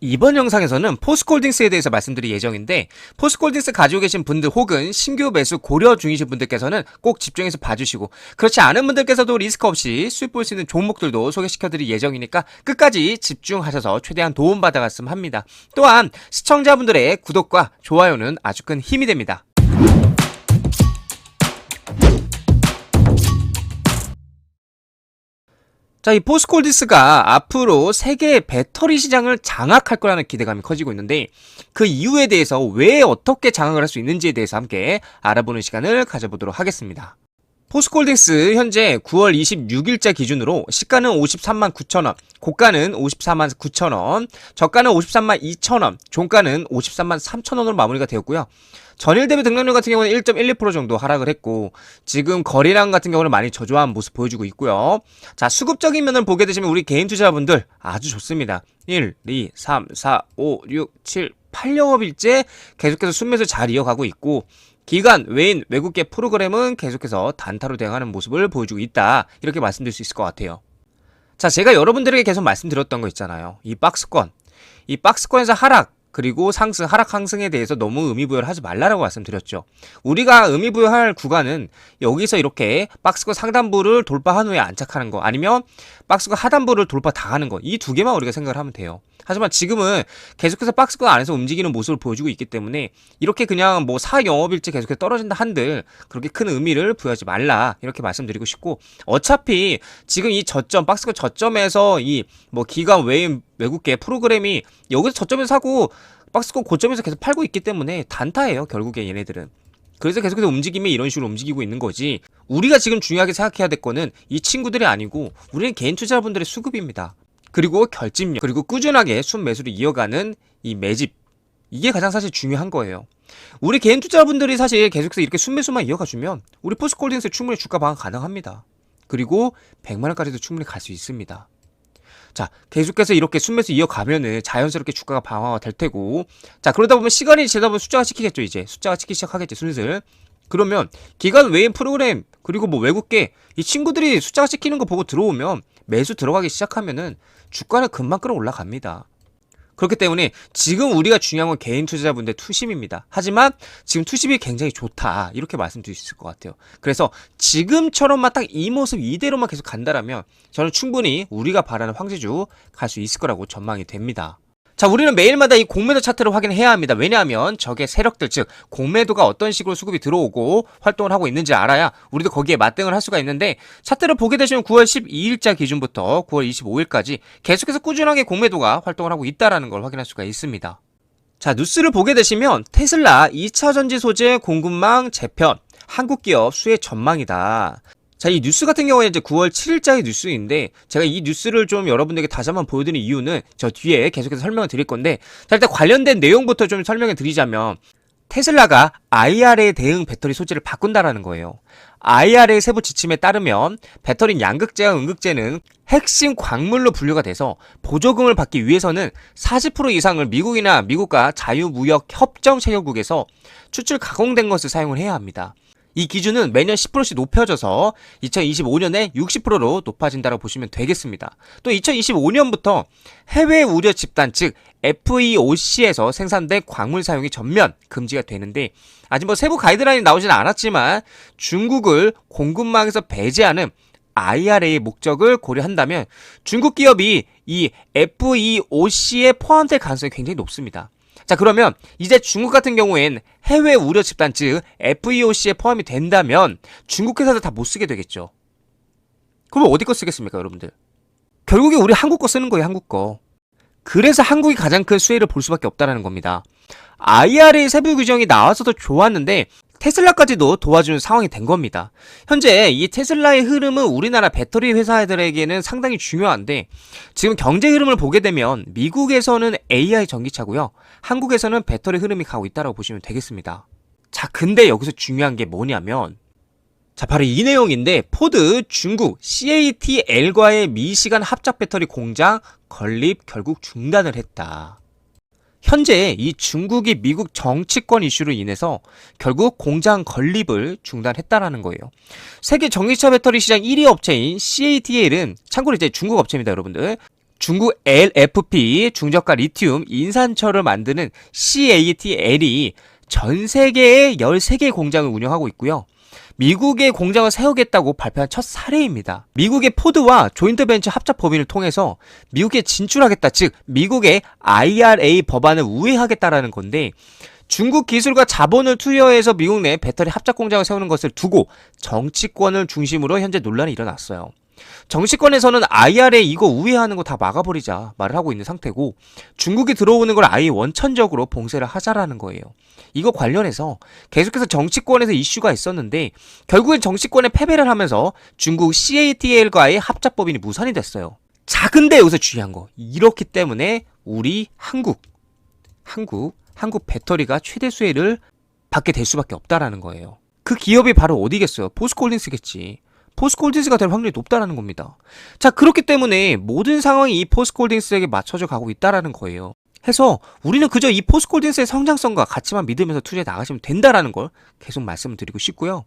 이번 영상에서는 포스콜딩스에 대해서 말씀드릴 예정인데 포스콜딩스 가지고 계신 분들 혹은 신규 매수 고려 중이신 분들께서는 꼭 집중해서 봐주시고 그렇지 않은 분들께서도 리스크 없이 수익 볼수 있는 종목들도 소개시켜드릴 예정이니까 끝까지 집중하셔서 최대한 도움받아갔으면 합니다. 또한 시청자분들의 구독과 좋아요는 아주 큰 힘이 됩니다. 자, 이 포스콜디스가 앞으로 세계의 배터리 시장을 장악할 거라는 기대감이 커지고 있는데 그 이유에 대해서 왜 어떻게 장악을 할 수 있는지에 대해서 함께 알아보는 시간을 가져보도록 하겠습니다. 포스콜딩스 현재 9월 26일자 기준으로 시가는 53만 9천원, 고가는 54만 9천원, 저가는 53만 2천원, 종가는 53만 3천원으로 마무리가 되었고요. 전일 대비 등락률 같은 경우는 1.12% 정도 하락을 했고 지금 거래량 같은 경우는 많이 저조한 모습 보여주고 있고요. 자 수급적인 면을 보게 되시면 우리 개인 투자분들 아주 좋습니다. 1, 2, 3, 4, 5, 6, 7, 8영업일째 계속해서 순매수 잘 이어가고 있고 기간 외인 외국계 프로그램은 계속해서 단타로 대응하는 모습을 보여주고 있다. 이렇게 말씀드릴 수 있을 것 같아요. 자, 제가 여러분들에게 계속 말씀드렸던 거 있잖아요. 이 박스권. 이 박스권에서 하락, 그리고 상승, 하락 상승에 대해서 너무 의미 부여를 하지 말라라고 말씀드렸죠. 우리가 의미 부여할 구간은 여기서 이렇게 박스권 상단부를 돌파한 후에 안착하는 거 아니면 박스권 하단부를 돌파 당하는 거 이 두 개만 우리가 생각을 하면 돼요. 하지만 지금은 계속해서 박스권 안에서 움직이는 모습을 보여주고 있기 때문에 이렇게 그냥 뭐 사영업일지 계속해서 떨어진다 한들 그렇게 큰 의미를 부여하지 말라 이렇게 말씀드리고 싶고 어차피 지금 이 저점 박스권 저점에서 이 뭐 기관 외인 외국계 프로그램이 여기서 저점에서 사고 박스권 고점에서 계속 팔고 있기 때문에 단타예요 결국에 얘네들은. 그래서 계속해서 움직임이 이런 식으로 움직이고 있는 거지. 우리가 지금 중요하게 생각해야 될 거는 이 친구들이 아니고 우리는 개인 투자분들의 수급입니다 그리고 결집력 그리고 꾸준하게 순매수를 이어가는 이 매집 이게 가장 사실 중요한 거예요 우리 개인 투자분들이 사실 계속해서 이렇게 순매수만 이어가주면 우리 포스콜딩스 충분히 주가 방어 가능합니다 그리고 100만원까지도 충분히 갈 수 있습니다 자, 계속해서 이렇게 순매수 이어가면은 자연스럽게 주가가 방어가 될 테고. 자, 그러다 보면 시간이 지나다 보면 숫자가 찍히겠죠, 이제. 숫자가 찍기 시작하겠죠, 슬슬. 그러면 기간 외인 프로그램, 그리고 뭐 외국계, 이 친구들이 숫자가 찍히는 거 보고 들어오면 매수 들어가기 시작하면은 주가는 금방 끌어 올라갑니다. 그렇기 때문에 지금 우리가 중요한 건 개인 투자자분들 투심입니다. 하지만 지금 투심이 굉장히 좋다. 이렇게 말씀드릴 수 있을 것 같아요. 그래서 지금처럼만 딱 이 모습 이대로만 계속 간다라면 저는 충분히 우리가 바라는 황제주 갈 수 있을 거라고 전망이 됩니다. 자, 우리는 매일마다 이 공매도 차트를 확인해야 합니다. 왜냐하면 적의 세력들, 즉, 공매도가 어떤 식으로 수급이 들어오고 활동을 하고 있는지 알아야 우리도 거기에 맞대응을 할 수가 있는데, 차트를 보게 되시면 9월 12일자 기준부터 9월 25일까지 계속해서 꾸준하게 공매도가 활동을 하고 있다는 걸 확인할 수가 있습니다. 자, 뉴스를 보게 되시면 테슬라 2차 전지 소재 공급망 재편, 한국 기업 수혜 전망이다. 자, 이 뉴스 같은 경우에 이제 9월 7일자의 뉴스인데, 제가 이 뉴스를 좀 여러분들에게 다시 한번 보여드리는 이유는 저 뒤에 계속해서 설명을 드릴 건데, 자, 일단 관련된 내용부터 좀 설명을 드리자면, 테슬라가 IRA 대응 배터리 소재를 바꾼다라는 거예요. IRA 세부 지침에 따르면 배터리 양극재와 음극재는 핵심 광물로 분류가 돼서 보조금을 받기 위해서는 40% 이상을 미국이나 미국과 자유무역 협정 체결국에서 추출 가공된 것을 사용을 해야 합니다. 이 기준은 매년 10%씩 높여져서 2025년에 60%로 높아진다고 보시면 되겠습니다. 또 2025년부터 해외 우려 집단 즉 FEOC에서 생산된 광물 사용이 전면 금지가 되는데 아직 뭐 세부 가이드라인이 나오지는 않았지만 중국을 공급망에서 배제하는 IRA의 목적을 고려한다면 중국 기업이 이 FEOC에 포함될 가능성이 굉장히 높습니다. 자 그러면 이제 중국 같은 경우엔 해외 우려 집단 즉 FEOC에 포함이 된다면 중국 회사들 다 못 쓰게 되겠죠. 그러면 어디 거 쓰겠습니까, 여러분들? 결국에 우리 한국 거 쓰는 거예요, 한국 거. 그래서 한국이 가장 큰 수혜를 볼 수밖에 없다라는 겁니다. IRA 세부 규정이 나와서도 좋았는데 테슬라까지도 도와주는 상황이 된 겁니다. 현재 이 테슬라의 흐름은 우리나라 배터리 회사들에게는 상당히 중요한데 지금 경제 흐름을 보게 되면 미국에서는 AI 전기차고요. 한국에서는 배터리 흐름이 가고 있다고 보시면 되겠습니다. 자, 근데 여기서 중요한 게 뭐냐면 자, 바로 이 내용인데 포드 중국 CATL과의 미시간 합작 배터리 공장 건립 결국 중단을 했다. 현재 이 중국이 미국 정치권 이슈로 인해서 결국 공장 건립을 중단했다라는 거예요. 세계 전기차 배터리 시장 1위 업체인 CATL은 참고로 이제 중국 업체입니다, 여러분들. 중국 LFP 중저가 리튬 인산철을 만드는 CATL이 전 세계에 13개 공장을 운영하고 있고요. 미국의 공장을 세우겠다고 발표한 첫 사례입니다. 미국의 포드와 조인트벤처 합작 법인을 통해서 미국에 진출하겠다, 즉 미국의 IRA 법안을 우회하겠다라는 건데 중국 기술과 자본을 투여해서 미국 내 배터리 합작 공장을 세우는 것을 두고 정치권을 중심으로 현재 논란이 일어났어요. 정치권에서는 IRA 이거 우회하는 거 다 막아버리자 말을 하고 있는 상태고 중국이 들어오는 걸 아예 원천적으로 봉쇄를 하자라는 거예요. 이거 관련해서 계속해서 정치권에서 이슈가 있었는데 결국엔 정치권에 패배를 하면서 중국 CATL과의 합작법인이 무산이 됐어요. 자, 근데 여기서 중요한 거. 이렇기 때문에 우리 한국, 한국, 한국 배터리가 최대 수혜를 받게 될 수밖에 없다라는 거예요. 그 기업이 바로 어디겠어요? 포스콜딩스겠지. 포스콜딩스가 될 확률이 높다라는 겁니다. 자, 그렇기 때문에 모든 상황이 이 포스콜딩스에게 맞춰져 가고 있다라는 거예요. 해서 우리는 그저 이 포스콜딩스의 성장성과 가치만 믿으면서 투자해 나가시면 된다라는 걸 계속 말씀을 드리고 싶고요.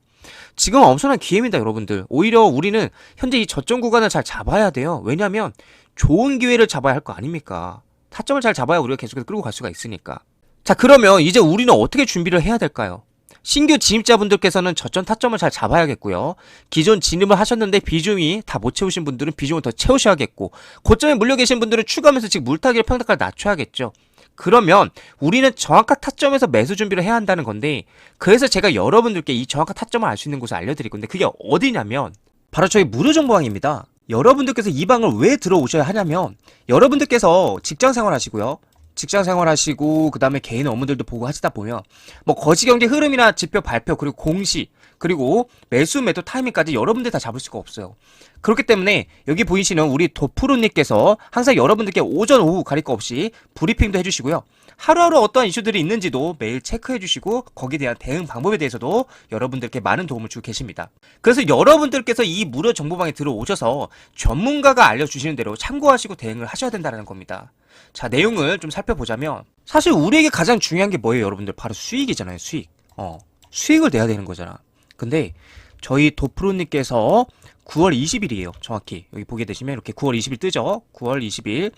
지금 엄청난 기회입니다, 여러분들. 오히려 우리는 현재 이 저점 구간을 잘 잡아야 돼요. 왜냐하면 좋은 기회를 잡아야 할 거 아닙니까? 타점을 잘 잡아야 우리가 계속해서 끌고 갈 수가 있으니까. 자, 그러면 이제 우리는 어떻게 준비를 해야 될까요? 신규 진입자분들께서는 저점 타점을 잘 잡아야겠고요. 기존 진입을 하셨는데 비중이 다 못 채우신 분들은 비중을 더 채우셔야겠고 고점에 물려 계신 분들은 추가하면서 즉 물타기를 평타까지 낮춰야겠죠. 그러면 우리는 정확한 타점에서 매수 준비를 해야 한다는 건데 그래서 제가 여러분들께 이 정확한 타점을 알 수 있는 곳을 알려드릴 건데 그게 어디냐면 바로 저희 무료 정보방입니다. 여러분들께서 이 방을 왜 들어오셔야 하냐면 여러분들께서 직장 생활 하시고요. 직장 생활 하시고 그다음에 개인 업무들도 보고 하시다 보면 뭐 거시 경제 흐름이나 지표 발표 그리고 공시 그리고 매수 매도 타이밍까지 여러분들 다 잡을 수가 없어요. 그렇기 때문에 여기 보이시는 우리 도프로님께서 항상 여러분들께 오전 오후 가릴 거 없이 브리핑도 해주시고요. 하루하루 어떠한 이슈들이 있는지도 매일 체크해 주시고 거기에 대한 대응 방법에 대해서도 여러분들께 많은 도움을 주고 계십니다. 그래서 여러분들께서 이 무료 정보방에 들어오셔서 전문가가 알려주시는 대로 참고하시고 대응을 하셔야 된다는 겁니다. 자, 내용을 좀 살펴보자면 사실 우리에게 가장 중요한 게 뭐예요, 여러분들? 바로 수익이잖아요, 수익. 어, 수익을 내야 되는 거잖아. 근데 저희 도프로님께서 9월 20일이에요. 정확히. 여기 보게 되시면 이렇게 9월 20일 뜨죠? 9월 20일.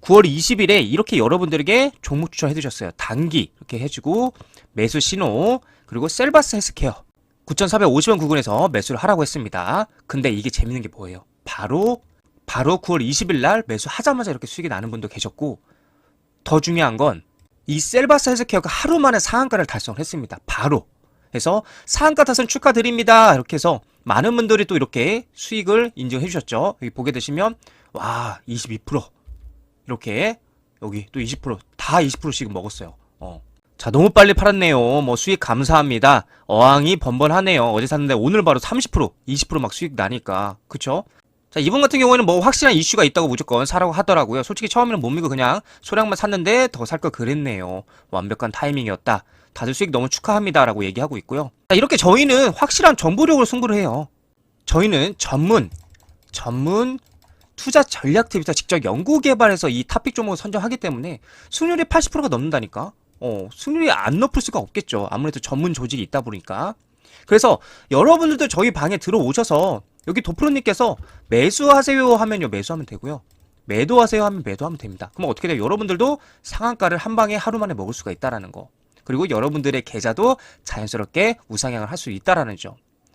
9월 20일에 이렇게 여러분들에게 종목 추천해 주셨어요. 단기 이렇게 해주고 매수 신호 그리고 셀바스 헬스케어 9,450원 구간에서 매수를 하라고 했습니다. 근데 이게 재밌는 게 뭐예요? 바로 바로 9월 20일 날 매수하자마자 이렇게 수익이 나는 분도 계셨고 더 중요한 건 이 셀바스 헬스케어가 하루 만에 상한가를 달성을 했습니다. 바로 해서 상한가 달성 축하드립니다. 이렇게 해서 많은 분들이 또 이렇게 수익을 인정해 주셨죠. 여기 보게 되시면 와 22% 이렇게 여기 또 20%다 20%씩 먹었어요. 어. 자 너무 빨리 팔았네요. 뭐 수익 감사합니다. 어항이 번번하네요. 어제 샀는데 오늘 바로 30% 20%막 수익 나니까 그쵸? 자 이번 같은 경우에는 뭐 확실한 이슈가 있다고 무조건 사라고 하더라고요. 솔직히 처음에는 못 믿고 그냥 소량만 샀는데 더 살 걸 그랬네요. 완벽한 타이밍이었다. 다들 수익 너무 축하합니다라고 얘기하고 있고요. 자, 이렇게 저희는 확실한 정보력으로 승부를 해요. 저희는 전문 전문 투자 전략팀에서 직접 연구 개발해서 이 탑픽 종목을 선정하기 때문에 승률이 80%가 넘는다니까. 어, 승률이 안 높을 수가 없겠죠. 아무래도 전문 조직이 있다 보니까. 그래서 여러분들도 저희 방에 들어오셔서 여기 도프로님께서 매수하세요 하면요 매수하면 되고요. 매도하세요 하면 매도하면 됩니다. 그럼 어떻게 돼요? 여러분들도 상한가를 한 방에 하루 만에 먹을 수가 있다라는 거. 그리고 여러분들의 계좌도 자연스럽게 우상향을 할 수 있다라는 점.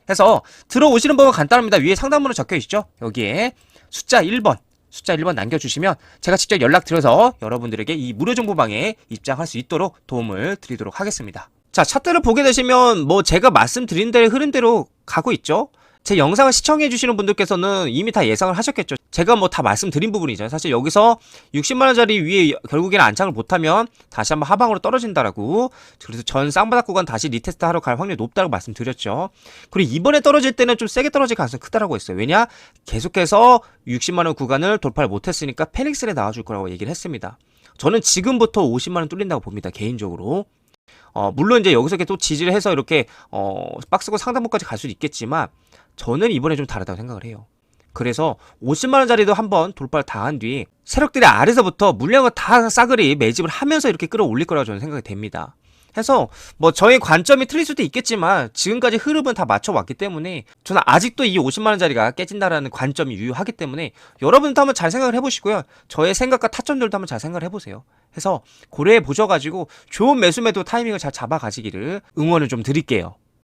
해서 들어오시는 법은 간단합니다. 위에 상단번호 적혀 있죠? 여기에 숫자 1번 숫자 1번 남겨주시면 제가 직접 연락드려서 여러분들에게 이 무료 정보방에 입장할 수 있도록 도움을 드리도록 하겠습니다. 자, 차트를 보게 되시면 뭐 제가 말씀드린 대로 흐름대로 가고 있죠? 제 영상을 시청해주시는 분들께서는 이미 다 예상을 하셨겠죠. 제가 뭐 다 말씀드린 부분이죠. 사실 여기서 60만원짜리 위에 결국에는 안착을 못하면 다시 한번 하방으로 떨어진다라고. 그래서 전 쌍바닥 구간 다시 리테스트 하러 갈 확률이 높다고 말씀드렸죠. 그리고 이번에 떨어질 때는 좀 세게 떨어질 가능성이 크다라고 했어요. 왜냐? 계속해서 60만원 구간을 돌파를 못했으니까 페닉스에 나와줄 거라고 얘기를 했습니다. 저는 지금부터 50만원 뚫린다고 봅니다. 개인적으로. 어, 물론 이제 여기서 이렇게 또 지지를 해서 이렇게, 어, 박스고 상단부까지 갈 수도 있겠지만, 저는 이번에 좀 다르다고 생각을 해요. 그래서 50만원짜리도 한번 돌파를 당한 뒤 세력들이 아래서부터 물량을 다 싸그리 매집을 하면서 이렇게 끌어올릴 거라고 저는 생각이 됩니다. 해서 뭐 저의 관점이 틀릴 수도 있겠지만 지금까지 흐름은 다 맞춰왔기 때문에 저는 아직도 이 50만 원짜리가 깨진다라는 관점이 유효하기 때문에 여러분도 한번 잘 생각을 해보시고요. 저의 생각과 타점들도 한번 잘 생각을 해보세요. 해서 고려해 보셔가지고 좋은 매수 매도 타이밍을 잘 잡아 가시기를 응원을 좀 드릴게요.